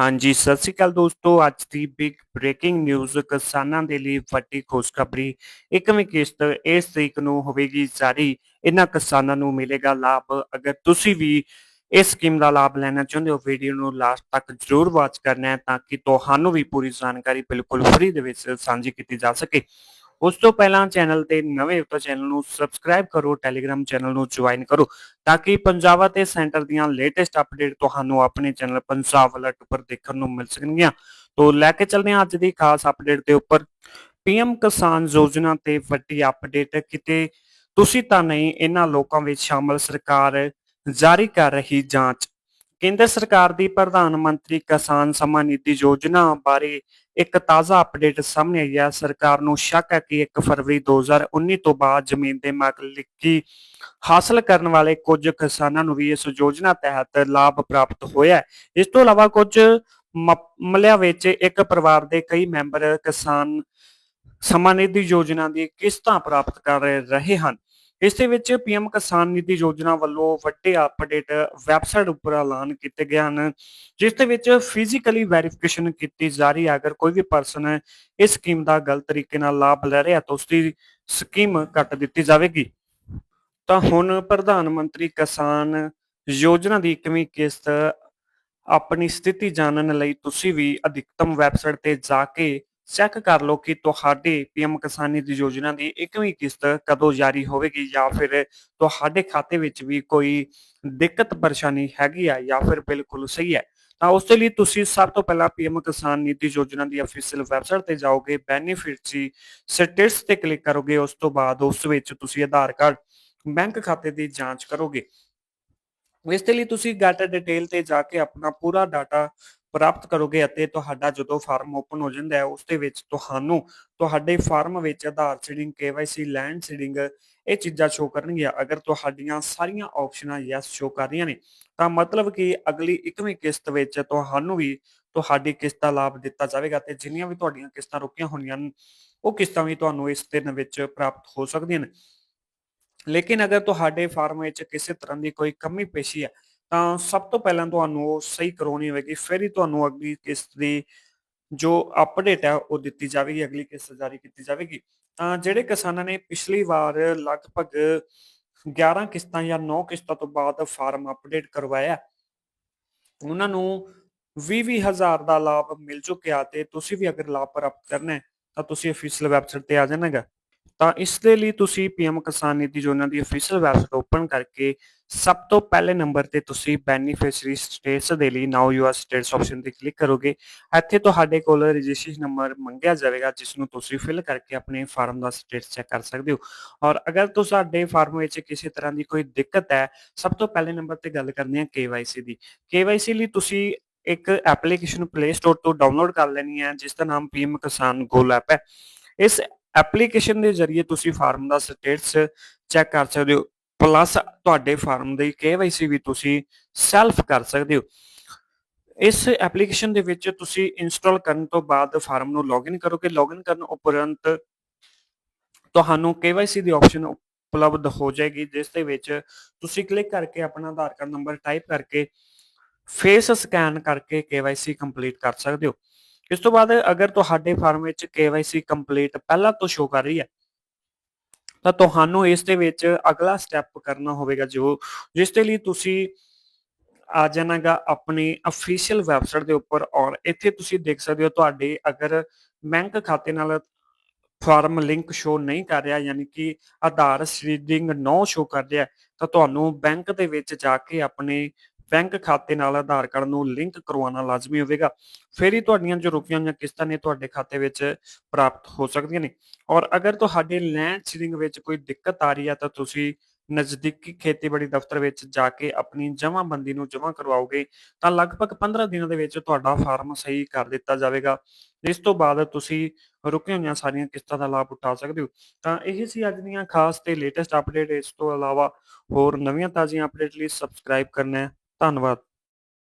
ਹਾਂਜੀ, ਸਤਿ ਸ਼੍ਰੀ ਅਕਾਲ ਦੋਸਤੋ। ਅੱਜ ਦੀ ਬਿਗ ਬ੍ਰੇਕਿੰਗ ਨਿਊਜ਼ ਕਿਸਾਨਾਂ ਦੇ ਲਈ ਵੱਡੀ ਖੁਸ਼ਖਬਰੀ। ਇੱਕਵੀਂ ਕਿਸ਼ਤ ਇਸ ਤਰੀਕ ਨੂੰ ਹੋਵੇਗੀ ਜਾਰੀ। ਇਹਨਾਂ ਕਿਸਾਨਾਂ ਨੂੰ ਮਿਲੇਗਾ ਲਾਭ। ਅਗਰ ਤੁਸੀਂ ਵੀ ਇਸ ਸਕੀਮ ਦਾ ਲਾਭ ਲੈਣਾ ਚਾਹੁੰਦੇ ਹੋ ਵੀਡੀਓ ਨੂੰ ਲਾਸਟ ਤੱਕ ਜ਼ਰੂਰ ਵਾਚ ਕਰਨਾ ਹੈ ਤਾਂ ਕਿ ਤੁਹਾਨੂੰ ਵੀ ਪੂਰੀ ਜਾਣਕਾਰੀ ਬਿਲਕੁਲ ਫ੍ਰੀ ਦੇ ਵਿੱਚ ਸਾਂਝੀ ਕੀਤੀ ਜਾ ਸਕੇ। ਉਸ ਤੋਂ ਪਹਿਲਾਂ ਚੈਨਲ ਤੇ ਨਵੇਂ ਹੋ ਚੈਨਲ ਨੂੰ ਸਬਸਕ੍ਰਾਈਬ ਕਰੋ ਟੈਲੀਗ੍ਰam ਚੈਨਲ ਨੂੰ ਜੁਆਇਨ ਕਰੋ ਤਾਂ ਕਿ ਪੰਜਾਬ ਅਤੇ ਸੈਂਟਰ ਦੀਆਂ ਲੇਟੈਸਟ ਅਪਡੇਟ ਤੁਹਾਨੂੰ ਆਪਣੇ ਚੈਨਲ ਪੰਜਾਬ ਅਲਰਟ ਉੱਪਰ ਦੇਖਣ ਨੂੰ ਮਿਲ ਸਕਣਗੀਆਂ। ਤੋਂ ਲੈ ਕੇ ਚੱਲਦੇ ਹਾਂ ਅੱਜ ਦੀ ਖਾਸ ਅਪਡੇਟ ਦੇ ਉੱਪਰ। ਪੀਐਮ ਕਿਸਾਨ ਯੋਜਨਾ ਤੇ ਵੱਡੀ ਅਪਡੇਟ ਕਿਤੇ ਤੁਸੀਂ ਤਾਂ ਨਹੀਂ, ਇਹਨਾਂ ਲੋਕਾਂ ਵਿੱਚ ਸ਼ਾਮਲ ਸਰਕਾਰ ਜਾਰੀ ਕਰ ਰਹੀ ਜਾਂਚ। ਕੇਂਦਰ ਸਰਕਾਰ ਦੀ ਪ੍ਰਧਾਨ ਮੰਤਰੀ ਕਿਸਾਨ ਸਮਾਨ ਨਿਧੀ ਯੋਜਨਾ ਬਾਰੇ ਇੱਕ ਤਾਜ਼ਾ ਅਪਡੇਟ ਸਾਹਮਣੇ ਆਈ ਹੈ। ਸਰਕਾਰ ਨੂੰ ਸ਼ੱਕ ਹੈ ਕਿ 1 ਫਰਵਰੀ 2019 ਤੋਂ ਬਾਅਦ ਜ਼ਮੀਨ ਦੇ ਮਾਲਕੀ ਹਾਸਲ ਕਰਨ ਵਾਲੇ ਕੁਝ ਕਿਸਾਨਾਂ ਨੂੰ ਵੀ ਇਸ ਯੋਜਨਾ ਤਹਿਤ ਲਾਭ ਪ੍ਰਾਪਤ ਹੋਇਆ ਹੈ। ਇਸ ਤੋਂ ਇਲਾਵਾ ਕੁਝ ਮਾਮਲਿਆਂ ਵਿੱਚ ਇੱਕ ਪਰਿਵਾਰ ਦੇ ਕਈ ਮੈਂਬਰ ਕਿਸਾਨ ਸਮਾਨ ਨਿਧੀ ਯੋਜਨਾ ਦੀ ਕਿਸ਼ਤਾਂ ਪ੍ਰਾਪਤ ਕਰ ਰਹੇ ਹਨ। ਇਸ ਦੇ ਵਿੱਚ ਪੀਐਮ ਕਿਸਾਨ ਨਿਧੀ ਯੋਜਨਾ ਵੱਲੋਂ ਵੱਡੇ ਅਪਡੇਟ ਵੈਬਸਾਈਟ ਉੱਪਰ ਐਲਾਨ ਕੀਤੇ ਗਏ ਹਨ, ਜਿਸ ਦੇ ਵਿੱਚ ਫਿਜ਼ੀਕਲੀ ਵੈਰੀਫਿਕੇਸ਼ਨ ਕੀਤੀ ਜਾ ਰਹੀ ਹੈ। ਅਗਰ ਕੋਈ ਵੀ ਪਰਸਨ ਇਸ ਸਕੀਮ ਦਾ ਗਲਤ ਤਰੀਕੇ ਨਾਲ ਲਾਭ ਲੈ ਰਿਹਾ ਤਾਂ ਉਸ ਦੀ ਸਕੀਮ ਕੱਟ ਦਿੱਤੀ ਜਾਵੇਗੀ। ਤਾਂ ਹੁਣ ਪ੍ਰਧਾਨ ਮੰਤਰੀ ਕਿਸਾਨ ਯੋਜਨਾ ਦੀ ਇਕਵੀਂ ਕਿਸ਼ਤ ਆਪਣੀ ਸਥਿਤੀ ਜਾਣਨ ਲਈ ਤੁਸੀਂ ਵੀ ਅਧਿਕਤਮ ਵੈਬਸਾਈਟ ਤੇ ਜਾ ਕੇ ਚੈੱਕ ਕਰ ਲਓ ਕਿ ਤੁਹਾਡੇ ਪੀਐਮ ਕਿਸਾਨ ਨਿਧੀ ਯੋਜਨਾ ਦੀ ਇਕਵੀਂ ਕਿਸ਼ਤ ਕਦੋਂ ਜਾਰੀ ਹੋਵੇਗੀ ਜਾਂ ਫਿਰ ਤੁਹਾਡੇ ਖਾਤੇ ਵਿੱਚ ਵੀ ਕੋਈ ਦਿੱਕਤ ਪਰੇਸ਼ਾਨੀ ਹੈਗੀ ਆ ਜਾਂ ਫਿਰ ਬਿਲਕੁਲ ਸਹੀ ਹੈ। ਤਾਂ ਉਸ ਦੇ ਲਈ ਤੁਸੀਂ ਸਭ ਤੋਂ ਪਹਿਲਾਂ ਪੀਐਮ ਕਿਸਾਨ ਨਿਧੀ ਯੋਜਨਾ ਦੀ ਅਫੀਸ਼ੀਅਲ ਵੈਬਸਾਈਟ ਤੇ ਜਾਓਗੇ ਬੈਨੀਫਿਟਸ ਦੀ ਸਟੇਟਸ ਤੇ ਕਲਿੱਕ ਕਰੋਗੇ, ਉਸ ਤੋਂ ਬਾਅਦ ਉਸ ਵਿੱਚ ਤੁਸੀਂ ਆਧਾਰ ਕਾਰਡ, ਬੈਂਕ ਖਾਤੇ ਦੀ ਜਾਂਚ ਕਰੋਗੇ। ਇਸ ਦੇ ਲਈ ਤੁਸੀਂ ਗੈਟ ਡਿਟੇਲ ਤੇ ਜਾ ਕੇ ਆਪਣਾ ਪੂਰਾ ਡਾਟਾ ਪ੍ਰਾਪਤ ਕਰੋਗੇ ਅਤੇ ਤੁਹਾਡਾ ਜਦੋਂ ਫਾਰਮ ਓਪਨ ਹੋ ਜਾਂਦਾ ਹੈ, ਉਸ ਦੇ ਵਿੱਚ ਤੁਹਾਨੂੰ ਤੁਹਾਡੇ ਫਾਰਮ ਵਿੱਚ Aadhaar seeding KYC land seeding ਇਹ ਚੀਜ਼ਾਂ ਸ਼ੋ ਕਰਨਗੀਆਂ। ਅਗਰ ਤੁਹਾਡੀਆਂ ਸਾਰੀਆਂ ਆਪਸ਼ਨਾਂ ਯੈਸ ਸ਼ੋ ਕਰ ਰਹੀਆਂ ਨੇ, ਤਾਂ ਮਤਲਬ ਕਿ ਅਗਲੀ 21ਵੀਂ ਕਿਸ਼ਤ ਵਿੱਚ ਤੁਹਾਨੂੰ ਵੀ ਤੁਹਾਡੀ ਕਿਸ਼ਤ ਦਾ ਲਾਭ ਦਿੱਤਾ ਜਾਵੇਗਾ ਤੇ ਜਿੰਨੀਆਂ ਵੀ ਤੁਹਾਡੀਆਂ ਕਿਸ਼ਤਾਂ ਰੁਕੀਆਂ ਹੋਣੀਆਂ ਉਹ ਕਿਸ਼ਤਾਂ ਵੀ ਤੁਹਾਨੂੰ ਇਸ ਦਿਨ ਵਿੱਚ ਪ੍ਰਾਪਤ ਹੋ ਸਕਦੀਆਂ ਨੇ। ਲੇਕਿਨ ਅਗਰ ਤੁਹਾਡੇ ਫਾਰਮ ਵਿੱਚ ਕਿਸੇ ਤਰ੍ਹਾਂ ਦੀ ਕੋਈ ਕਮੀ ਪੇਸ਼ੀ ਹੈ ਤਾਂ ਸਭ ਤੋਂ ਪਹਿਲਾਂ ਤੁਹਾਨੂੰ ਉਹ ਸਹੀ ਕਰਾਉਣੀ ਹੋਵੇਗੀ, ਫਿਰ ਹੀ ਤੁਹਾਨੂੰ ਅਗਲੀ ਕਿਸ਼ਤ ਦੀ ਜੋ ਅਪਡੇਟ ਹੈ ਉਹ ਦਿੱਤੀ ਜਾਵੇਗੀ, ਅਗਲੀ ਕਿਸ਼ਤ ਜਾਰੀ ਕੀਤੀ ਜਾਵੇਗੀ। ਤਾਂ ਜਿਹੜੇ ਕਿਸਾਨਾਂ ਨੇ ਪਿਛਲੀ ਵਾਰ ਲਗਭਗ 11 ਕਿਸ਼ਤਾਂ ਜਾਂ 9 ਕਿਸ਼ਤਾਂ ਤੋਂ ਬਾਅਦ ਫਾਰਮ ਅਪਡੇਟ ਕਰਵਾਇਆ, ਉਹਨਾਂ ਨੂੰ 20 ਹਜ਼ਾਰ ਦਾ ਲਾਭ ਮਿਲ ਚੁੱਕਿਆ ਤੇ ਤੁਸੀਂ ਵੀ ਅਗਰ ਲਾਭ ਪ੍ਰਾਪਤ ਕਰਨਾ ਹੈ, ਤਾਂ ਤੁਸੀਂ ਅਫੀਸ਼ੀਅਲ ਵੈਬਸਾਈਟ ਤੇ ਆ ਜਾਣਾਗਾ ਤਾਂ ਇਸ ਦੇ ਲਈ ਤੁਸੀਂ ਪੀਐਮ ਕਿਸਾਨ ਨਿਧੀ ਯੋਜਨਾ ਦੀ ਅਫੀਸ਼ੀਅਲ ਵੈਬਸਾਈਟ ਓਪਨ ਕਰਕੇ ਸਭ ਤੋਂ ਪਹਿਲੇ ਨੰਬਰ ਤੇ ਤੁਸੀਂ ਬੈਨੀਫੀਸ਼ੀਅਰੀ ਸਟੇਟਸ ਦੇ ਲਈ now you are status option ਤੇ ਕਲਿੱਕ ਕਰੋਗੇ। ਇੱਥੇ ਤੁਹਾਡੇ ਕੋਲ ਰਜਿਸਟ੍ਰੇਸ਼ਨ ਨੰਬਰ ਮੰਗਿਆ ਜਾਵੇਗਾ ਜਿਸ ਨੂੰ ਤੁਸੀਂ ਫਿਲ ਕਰਕੇ ਆਪਣੇ ਫਾਰਮ ਦਾ ਸਟੇਟਸ ਚੈੱਕ ਕਰ ਸਕਦੇ ਹੋ। ਔਰ ਅਗਰ ਤੁਹਾਡੇ ਫਾਰਮ ਵਿੱਚ ਕਿਸੇ ਤਰ੍ਹਾਂ ਦੀ ਕੋਈ ਦਿੱਕਤ ਹੈ, ਸਭ ਤੋਂ ਪਹਿਲੇ ਨੰਬਰ ਤੇ ਗੱਲ ਕਰਨੀ ਹੈ KYC ਦੀ। KYC ਲਈ ਤੁਸੀਂ ਇੱਕ ਐਪਲੀਕੇਸ਼ਨ ਪਲੇ ਸਟੋਰ ਤੋਂ ਡਾਊਨਲੋਡ ਕਰ ਲੈਣੀ ਹੈ, ਜਿਸ ਦਾ ਨਾਮ ਪੀਐਮ ਕਿਸਾਨ ਗੋਲ ਐਪ ਹੈ। ਇਸ ਐਪਲੀਕੇਸ਼ਨ ਦੇ ਜ਼ਰੀਏ ਤੁਸੀਂ ਫਾਰਮ ਦਾ ਸਟੇਟਸ ਚੈੱਕ ਕਰ ਸਕਦੇ ਹੋ। ਪਲੱਸ ਤੁਹਾਡੇ ਫਾਰਮ ਦੀ KYC ਵੀ ਤੁਸੀਂ ਸੈਲਫ ਕਰ ਸਕਦੇ ਹੋ। ਇਸ ਐਪਲੀਕੇਸ਼ਨ ਦੇ ਵਿੱਚ ਤੁਸੀਂ ਇੰਸਟਾਲ ਕਰਨ ਤੋਂ ਬਾਅਦ ਫਾਰਮ ਨੂੰ ਲੌਗਇਨ ਕਰੋਗੇ। ਲੌਗਇਨ ਕਰਨ ਉਪਰੰਤ ਤੁਹਾਨੂੰ KYC ਦੀ ਆਪਸ਼ਨ ਉਪਲਬਧ ਹੋ ਜਾਏਗੀ, ਜਿਸ ਦੇ ਵਿੱਚ ਤੁਸੀਂ ਕਲਿੱਕ ਕਰਕੇ ਆਪਣਾ ਆਧਾਰ ਕਾਰਡ ਨੰਬਰ ਟਾਈਪ ਕਰਕੇ ਫੇਸ ਸਕੈਨ ਕਰਕੇ KYC ਕੰਪਲੀਟ ਕਰ ਸਕਦੇ ਹੋ। ਇਸ ਤੋਂ ਬਾਅਦ ਅਗਰ ਤੁਹਾਡੇ ਫਾਰਮ ਵਿੱਚ KYC ਕੰਪਲੀਟ ਪਹਿਲਾਂ ਤੋਂ ਸ਼ੋ ਕਰ ਰਹੀ ਹੈ ਤਾਂ ਤੁਹਾਨੂੰ ਇਸ ਦੇ ਵਿੱਚ ਅਗਲਾ ਸਟੈਪ ਕਰਨਾ ਹੋਵੇਗਾ ਜੋ ਜਿਸ ਦੇ ਲਈ ਤੁਸੀਂ ਆ ਜਾਣਾਗਾ ਆਪਣੀ ਅਫੀਸ਼ੀਅਲ ਵੈਬਸਾਈਟ ਦੇ ਉੱਪਰ ਔਰ ਇੱਥੇ ਤੁਸੀਂ ਦੇਖ ਸਕਦੇ ਹੋ ਤੁਹਾਡੇ ਅਗਰ ਬੈਂਕ ਖਾਤੇ ਨਾਲ ਫਾਰਮ ਲਿੰਕ ਸ਼ੋ ਨਹੀਂ ਕਰ ਰਿਹਾ, ਯਾਨੀ ਕਿ ਆਧਾਰ ਸੀਡਿੰਗ ਨੋ ਸ਼ੋ ਕਰ ਰਿਹਾ, ਤਾਂ ਤੁਹਾਨੂੰ ਬੈਂਕ ਦੇ ਵਿੱਚ ਜਾ ਕੇ ਆਪਣੇ ਬੈਂਕ ਖਾਤੇ ਨਾਲ ਆਧਾਰ ਕਾਰਡ ਨੂੰ ਲਿੰਕ ਕਰਵਾਉਣਾ ਲਾਜ਼ਮੀ ਹੋਵੇਗਾ। ਫਿਰ ਹੀ ਤੁਹਾਡੀਆਂ ਜੋ ਰੁਕੀਆਂ ਹੋਈਆਂ ਕਿਸ਼ਤਾਂ ਨੇ ਤੁਹਾਡੇ ਖਾਤੇ ਵਿੱਚ ਪ੍ਰਾਪਤ ਹੋ ਸਕਦੀਆਂ ਨੇ। ਔਰ ਅਗਰ ਤੁਹਾਡੇ ਲੈਂਡ ਸੀਲਿੰਗ ਵਿੱਚ ਕੋਈ ਦਿੱਕਤ ਆ ਰਹੀ ਹੈ ਤਾਂ ਤੁਸੀਂ ਨਜ਼ਦੀਕੀ ਖੇਤੀਬਾੜੀ ਦਫ਼ਤਰ ਵਿੱਚ ਜਾ ਕੇ ਆਪਣੀ ਜਮ੍ਹਾਂਬੰਦੀ ਨੂੰ ਜਮ੍ਹਾਂ ਕਰਵਾਓਗੇ, ਤਾਂ ਲਗਭਗ 15 ਦਿਨਾਂ ਦੇ ਵਿੱਚ ਤੁਹਾਡਾ ਫਾਰਮ ਸਹੀ ਕਰ ਦਿੱਤਾ ਜਾਵੇਗਾ। ਇਸ ਤੋਂ ਬਾਅਦ ਤੁਸੀਂ ਰੁਕੀਆਂ ਹੋਈਆਂ ਸਾਰੀਆਂ ਕਿਸ਼ਤਾਂ ਦਾ ਲਾਭ ਉਠਾ ਸਕਦੇ ਹੋ। ਤਾਂ ਇਹ ਸੀ ਅੱਜ ਦੀਆਂ ਖਾਸ ਤੇ ਲੇਟੈਸਟ ਅਪਡੇਟ। ਇਸ ਤੋਂ ਇਲਾਵਾ ਹੋਰ ਨਵੀਆਂ ਤਾਜ਼ੀਆਂ ਅਪਡੇਟ ਲਈ ਸਬਸਕ੍ਰਾਈਬ ਕਰਨਾ। ਹੈ tan va